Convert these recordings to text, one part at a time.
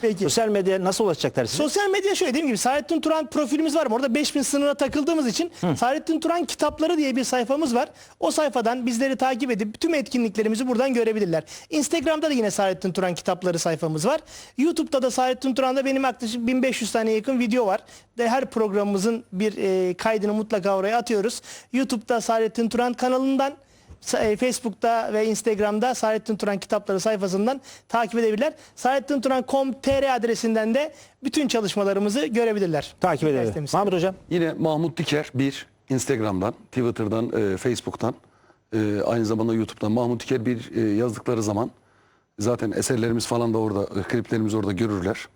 Peki. Sosyal medya nasıl ulaşacaklar size? Sosyal medya şöyle dediğim gibi Saadettin Turan profilimiz var mı? Orada 5000 sınırına takıldığımız için Saadettin Turan kitapları diye bir sayfamız var. O sayfadan bizleri takip edip tüm etkinliklerimizi buradan görebilirler. Instagram'da da yine Saadettin Turan kitapları sayfamız var. YouTube'da da Saadettin Turan'da benim yaklaşık 1500 tane yakın video var. De her programımızın bir e, kaydını mutlaka oraya atıyoruz. YouTube'da Saadettin Turan kanalından Facebook'ta ve Instagram'da Saadettin Turan kitapları sayfasından takip edebilirler. saadettinturan.com.tr adresinden de bütün çalışmalarımızı görebilirler. Takip edelim. Mahmut Hocam. Yine Mahmut Diker bir Instagram'dan, Twitter'dan, e, Facebook'tan, e, aynı zamanda YouTube'dan Mahmut Diker bir e, yazdıkları zaman zaten eserlerimiz falan da orada, e, kliplerimiz orada görürler.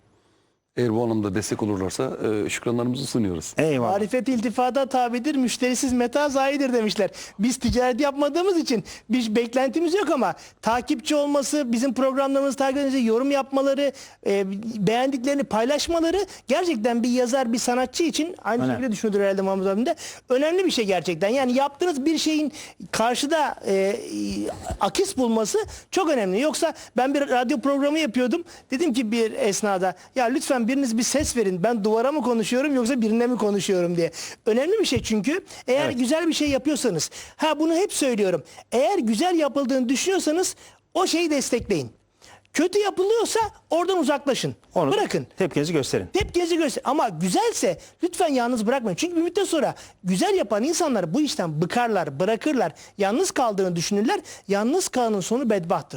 Eğer bu anlamda destek olurlarsa e, şükranlarımızı sunuyoruz. Eyvallah. Marifet iltifata tabidir, müşterisiz meta zayidir demişler. Biz ticaret yapmadığımız için bir beklentimiz yok ama takipçi olması, bizim programlarımızı takip etmesi, yorum yapmaları, e, beğendiklerini paylaşmaları gerçekten bir yazar, bir sanatçı için aynı Önemli. şekilde düşünüyordur herhalde Mahmut abim de. Önemli bir şey gerçekten. Yani yaptığınız bir şeyin karşıda e, akis bulması çok önemli. Yoksa ben bir radyo programı yapıyordum. Dedim ki bir esnada ya lütfen biriniz bir ses verin. Ben duvara mı konuşuyorum yoksa birine mi konuşuyorum diye. Önemli bir şey çünkü. Eğer Evet. güzel bir şey yapıyorsanız. Ha bunu hep söylüyorum. Eğer güzel yapıldığını düşünüyorsanız o şeyi destekleyin. Kötü yapılıyorsa oradan uzaklaşın. Onu Bırakın. Tepkinizi gösterin. Tepkinizi göster. Ama güzelse lütfen yalnız bırakmayın. Çünkü bir müddet sonra güzel yapan insanlar bu işten bıkarlar, bırakırlar. Yalnız kaldığını düşünürler. Yalnız kalanın sonu bedbahttır.